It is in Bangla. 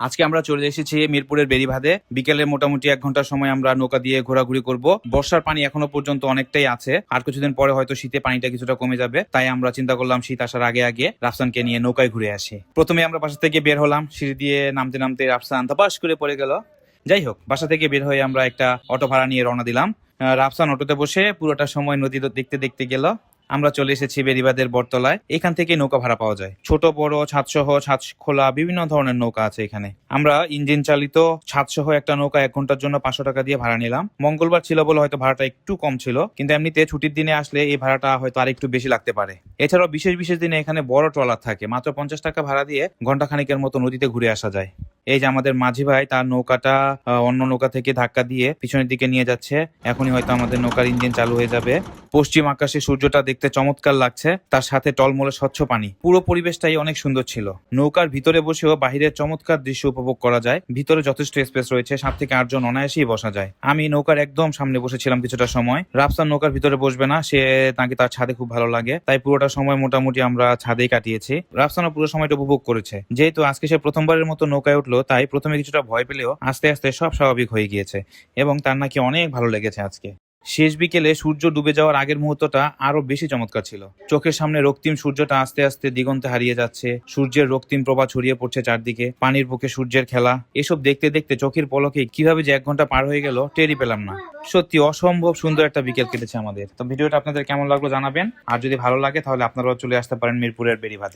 আজকে আমরা চলে এসেছি মিরপুরের বেরিবাঁধে বিকেলে মোটামুটি এক ঘণ্টার সময় আমরা নৌকা দিয়ে ঘোরাঘুরি করব। বর্ষার পানি এখনও পর্যন্ত অনেকটাই আছে। আর কিছুদিন পরে হয়তো শীতে পানিটা কিছুটা কমে যাবে। তাই আমরা চিন্তা করলাম শীত আসার আগে আগে রাফসানকে নিয়ে নৌকায় ঘুরে আসি। প্রথমে আমরা বাসা থেকে বের হলাম। সিঁড়ি দিয়ে নামতে নামতে রাফসান ধপাস করে পড়ে গেল। যাই হোক, বাসা থেকে বের হয়ে আমরা একটা অটো ভাড়া নিয়ে রওনা দিলাম। রাফসান অটোতে বসে পুরোটা সময় নদী দেখতে দেখতে গেল। আমরা চলে এসেছি বেরিবাদের বটতলায়। এখান থেকে নৌকা ভাড়া পাওয়া যায়। ছোট, বড়, ছাদসহ ছাদ খোলা বিভিন্ন ধরনের নৌকা আছে এখানে। আমরা ইঞ্জিন চালিত, ছাদসহ একটা নৌকা এক ঘণ্টার জন্য পাঁচশো টাকা দিয়ে ভাড়া নিলাম। মঙ্গলবার ছিল বলে হয়তো ভাড়াটা একটু কম ছিল, কিন্তু এমনিতে ছুটির দিনে আসলে এই ভাড়াটা হয়তো আর একটু বেশি লাগতে পারে। এছাড়াও বিশেষ বিশেষ দিনে এখানে বড় ট্রলার থাকে। মাত্র পঞ্চাশ টাকা ভাড়া দিয়ে ঘণ্টা খানিকের মতো নদীতে ঘুরে আসা যায়। এই যে আমাদের মাঝি ভাই তার নৌকাটা অন্য নৌকা থেকে ধাক্কা দিয়ে পিছনের দিকে নিয়ে যাচ্ছে। এখনই হয়তো আমাদের নৌকার ইঞ্জিন চালু হয়ে যাবে। পশ্চিম আকাশে সূর্যটা দেখতে চমৎকার লাগছে। তার সাথে টলমলে স্বচ্ছ পানি। পুরো পরিবেশটাই অনেক সুন্দর ছিল। নৌকার ভিতরে বসেও বাহিরের চমৎকার দৃশ্য উপভোগ করা যায়। ভিতরে যথেষ্ট স্পেস রয়েছে। সাত থেকে আটজন অনায়াসেই বসা যায়। আমি নৌকার একদম সামনে বসেছিলাম কিছুটা সময়। রাফসান নৌকার ভিতরে বসবে না। সে তাকে তার ছাদে খুব ভালো লাগে। তাই পুরোটা সময় মোটামুটি আমরা ছাদেই কাটিয়েছি। রাফসানও পুরো সময়টা উপভোগ করেছে। যেহেতু আজকে সে প্রথমবারের মতো নৌকায় উঠল তাই প্রথমে কিছুটা ভয় পেলেও আস্তে আস্তে সব স্বাভাবিক হয়ে গিয়েছে এবং তার নাকি অনেক ভালো লেগেছে আজকে। শেষ বিকেলে সূর্য ডুবে যাওয়ার আগের মুহূর্তটা আরও বেশি চমৎকার ছিল। চোখের সামনে রক্তিম সূর্যটা আস্তে আস্তে দিগন্তে হারিয়ে যাচ্ছে। সূর্যের রক্তিম প্রভা ছড়িয়ে পড়ছে চারদিকে, পানির বুকে সূর্যের খেলা। এসব দেখতে দেখতে চোখের পলকে কীভাবে যে এক ঘণ্টা পার হয়ে গেল, টেরই পেলাম না। সত্যি অসম্ভব সুন্দর একটা বিকেল কেটেছে আমাদের। তো ভিডিওটা আপনাদের কেমন লাগল জানাবেন। আর যদি ভালো লাগে তাহলে আপনারাও চলে আসতে পারেন মিরপুরের বেরিবাদে